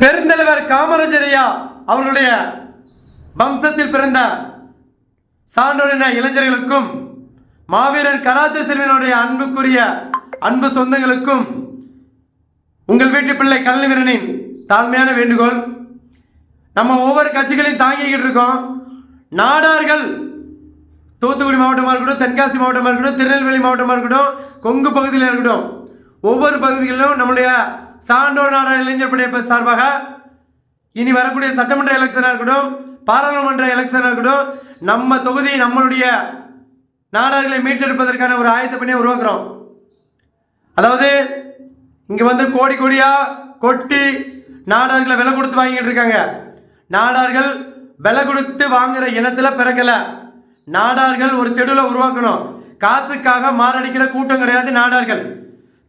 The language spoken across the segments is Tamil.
பெருந்தலைவர் காமராஜரையா அவர்களுடைய வம்சத்தில் பிறந்த சான்றோரின இளைஞர்களுக்கும் மாவீரன் கராத்தே செல்வனுடைய அன்புக்குரிய அன்பு சொந்தங்களுக்கும் உங்கள் வீட்டு பிள்ளை கல்விவீரனின் தாழ்மையான வேண்டுகோள். நம்ம ஒவ்வொரு கட்சிகளையும் தாங்கிக்கிட்டு இருக்கோம். நாடார்கள் தூத்துக்குடி மாவட்டமாக இருக்கட்டும் தென்காசி மாவட்டமாக இருக்கட்டும் திருநெல்வேலி மாவட்டமாக இருக்கட்டும் கொங்கு பகுதியில் இருக்கட்டும் ஒவ்வொரு பகுதிகளிலும் நம்முடைய சான்றோர் நாடார் இளைஞர் படை சார்பாக இனி வரக்கூடிய சட்டமன்ற எலெக்ஷனாக இருக்கட்டும் பாராளுமன்ற எலெக்ஷனாக இருக்கட்டும் நம்ம தொகுதி நம்மளுடைய நாடார்களை மீட்டெடுப்பதற்கான ஒரு ஆயத்த பணியை உருவாக்குறோம். அதாவது இங்கே வந்து கோடி கோடியா கொட்டி நாடார்களை விலை கொடுத்து வாங்கிட்டு இருக்காங்க. நாடார்கள் விலை கொடுத்து வாங்குற இனத்துல பிறக்கல. நாடார்கள் ஒரு செடுல உருவாக்கணும். காசுக்காக மாரடிக்கிற கூட்டம் கிடையாது நாடார்கள்.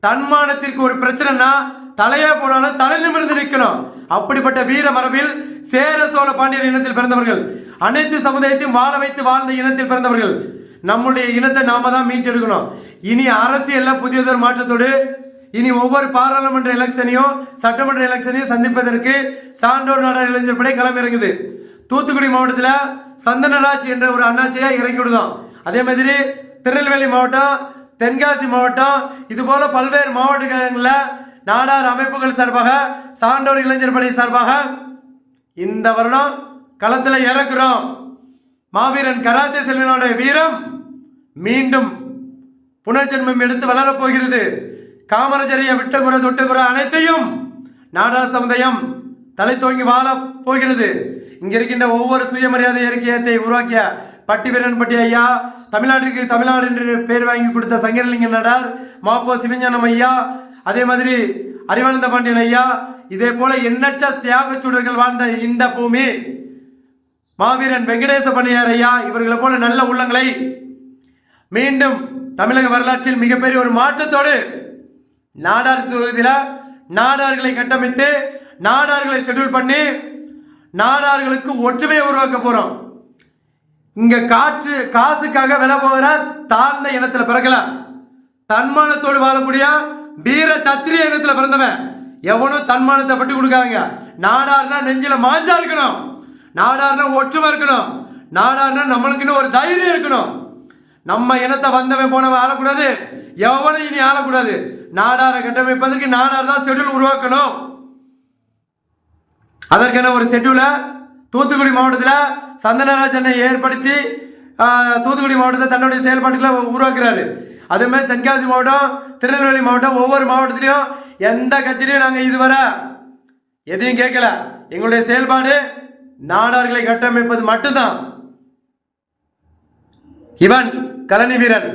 தன்மானத்திற்கு ஒரு பிரச்சனைனா தலையே போனாலும் தலை நிமிர்ந்து நிற்கணும். அப்படிப்பட்ட வீர மரபில் சேர சோழ பாண்டியர் இனத்தில் பிறந்தவர்கள் அனைத்து சமுதாயத்தையும் வாழ வைத்து வாழ்ந்த இனத்தில் பிறந்தவர்கள் நம்முடைய இனத்தை நாம தான் மீட்டெடுக்கணும். இனி அரசியல்ல புதியதொரு மாற்றத்தோடு இனி ஒவ்வொரு பாராளுமன்ற எலெக்ஷனையும் சட்டமன்ற எலெக்ஷனையும் சந்திப்பதற்கு சான்றோர் நாடார் இளைஞர் படை களமிறங்குது. தூத்துக்குடி மாவட்டத்தில் சந்தனராஜ் என்ற ஒரு அண்ணாச்சியாக இறங்கி விடுதோம். அதே மாதிரி திருநெல்வேலி மாவட்டம் தென்காசி மாவட்டம் இது போல பல்வேறு மாவட்டங்களில் நாடார் அமைப்புகள் சார்பாக சான்றோர் இளைஞர் படை சார்பாக இந்த வருடம் களத்தில் இறக்குறோம். மாவீரன் கராத்தே செல்வனோட வீரம் மீண்டும் புனர்ஜென்மம் எடுத்து வளரப் போகிறது. காமராஜரைய விட்ட தொட்டுகுற அனைத்தையும் நாடார் சமுதாயம் தலை தோங்கி வாழ போகிறது. இங்க இருக்கின்ற ஒவ்வொரு சுயமரியாதை இயற்கையத்தை உருவாக்கிய பட்டி வீரன்பட்டி ஐயா தமிழ்நாட்டுக்கு தமிழ்நாடு என்று பேர் வாங்கி கொடுத்த சங்கரலிங்க நடார் மாப்போ சிவஞானம் ஐயா அதே மாதிரி அறிவானந்த பாண்டியன் ஐயா இதே போல எண்ணற்ற தியாக சூடர்கள் வாழ்ந்த இந்த பூமி மாவீரன் வெங்கடேச பண்ணியார் ஐயா இவர்களை போல நல்ல உள்ளங்களை மீண்டும் தமிழக வரலாற்றில் மிகப்பெரிய ஒரு மாற்றத்தோடு நாடார் தொகுதியில் நாடார்களை கட்டமைத்து நாடார்களை ஷெட்யூல் பண்ணி நாடார்களுக்கு ஒற்றுமையை உருவாக்க போறோம். இங்க காற்று காசுக்காக விலை போகிற தாழ்ந்த இனத்துல பிறக்கல. தன்மானத்தோடு வாழக்கூடிய வீர சத்திரிய இனத்துல பிறந்தவன். எவனும் தன்மானத்தை பட்டு கொடுக்காங்க நாடார்னா நெஞ்சில மாஞ்சா இருக்கணும். நாடார்னா ஒற்றுமை இருக்கணும். நாடார்னா நம்மளுக்குன்னு ஒரு தைரியம் இருக்கணும். நம்ம இனத்தை வந்தவன் போனவன் ஆளக்கூடாது. எவனும் இனி ஆளக்கூடாது. நாடாரை கட்டமைப்பதற்கு நாடார் தான் ஷெட்யூல் உருவாக்கணும். அதற்கான ஒரு ஷெட்யூலை தூத்துக்குடி மாவட்டத்தில் சந்தனராஜனை ஏற்படுத்தி தூத்துக்குடி மாவட்டத்தை தன்னுடைய செயல்பாடுகளை உருவாக்குறாரு. அதேமாதிரி தென்காசி மாவட்டம் திருநெல்வேலி மாவட்டம் ஒவ்வொரு மாவட்டத்திலையும் எந்த கட்சியிலையும் நாங்கள் இதுவரை எதையும் கேட்கல. எங்களுடைய செயல்பாடு நாடார்களை கட்டமைப்பது மட்டும்தான். இவன் கலனி வீரன்.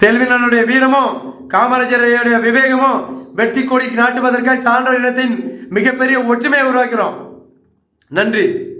செல்வினனுடைய வீரமும் காமராஜருடைய விவேகமும் வெற்றி கொடிக்கு நாட்டுவதற்காக சான்ற இனத்தின் மிகப்பெரிய ஒற்றுமையை உருவாக்கிறோம். நன்றி.